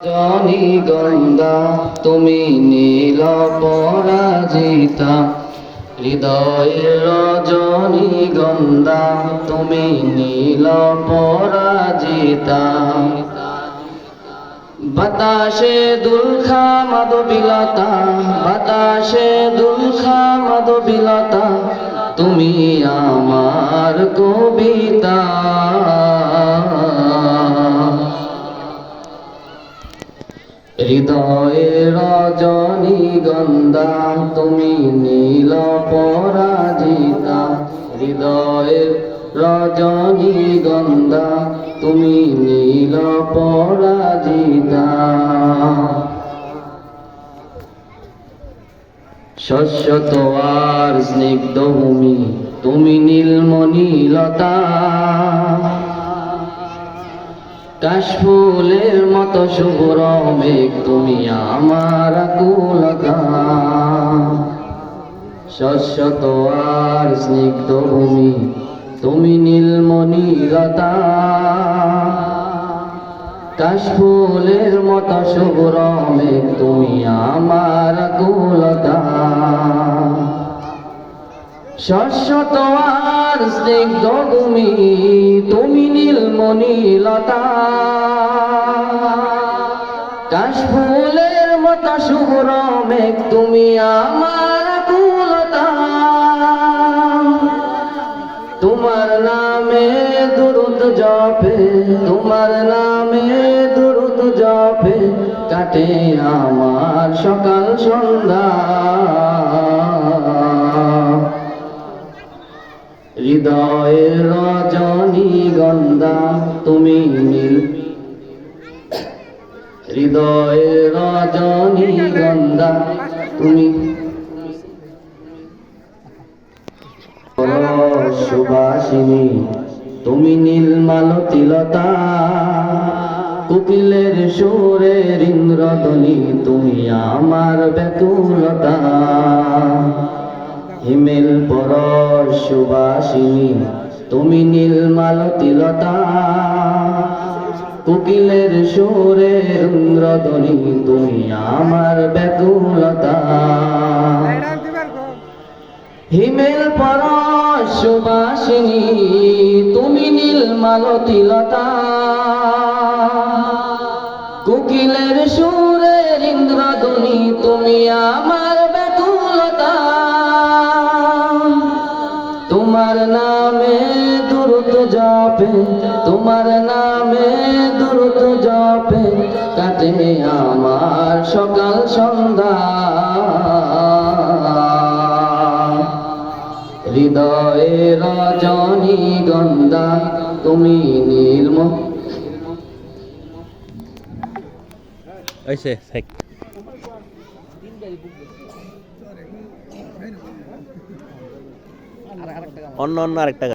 Johnny তুমি নীল পরাজিতা। হৃদয়ের রজনী গঙ্গা, তুমি নীল পরাজিতা। বাতাসে দুলখা মাধবিলতা, বাতাসে দুলখা মাধবিলতা, তুমি আমার কবিতা। হৃদয়ে রজনী গন্ধা, তুমি নীল পরাজিতা। হৃদয়ে রজনী গন্ধা, তুমি নীল পরাজিতা। শস্য তোয়ার স্নিগ্ধ ভূমি, তুমি নীলমণিলতা। কাশফুলের মতো শুভ্র মেঘ তুমি আমার কুলতা শস্য তোয়ার স্নিগ্ধ ভূমি তুমি নীলমণিলতা কাশফুলের মতো শুভ্র মেঘ শস্য তোমার স্নিগ্ধ তুমি নীলমণিলতা কাশফুলের মতো শুভ্র মেঘ, তুমি আমার কুলতা। তোমার নামে দুরুদ জপে, তোমার নামে দুরুদ জপে, কাটে আমার সকাল সন্ধ্যা। হৃদয়ের রজনী গন্ধা তুমি নীল। হৃদয়ের রজনী গন্ধা তুমি সুবাসিনী, তুমি নীলমালতিলতা কোকিলের সুরের ইন্দ্রধ্বনি তুমি আমার ব্যাকুলতা। সুবাসিনী তুমি নীলমালতিলতা কোকিলের সুরের ইন্দ্রধ্বনি, তুমি আমার ব্যাকুলতা। হিমেল পর সুবাসিনী তুমি নীল মালতিলতা কোকিলের সুরের ইন্দ্রধ্বনি, তুমি আমার তোমার নামে দ্রুত জপে, তোমার নামে দ্রুত জপে, কাটে আমার সকাল সন্ধ্যা। হৃদয়ে রজনী গন্ধা, তুমি নীলম অন্য অন্য আরেকটা।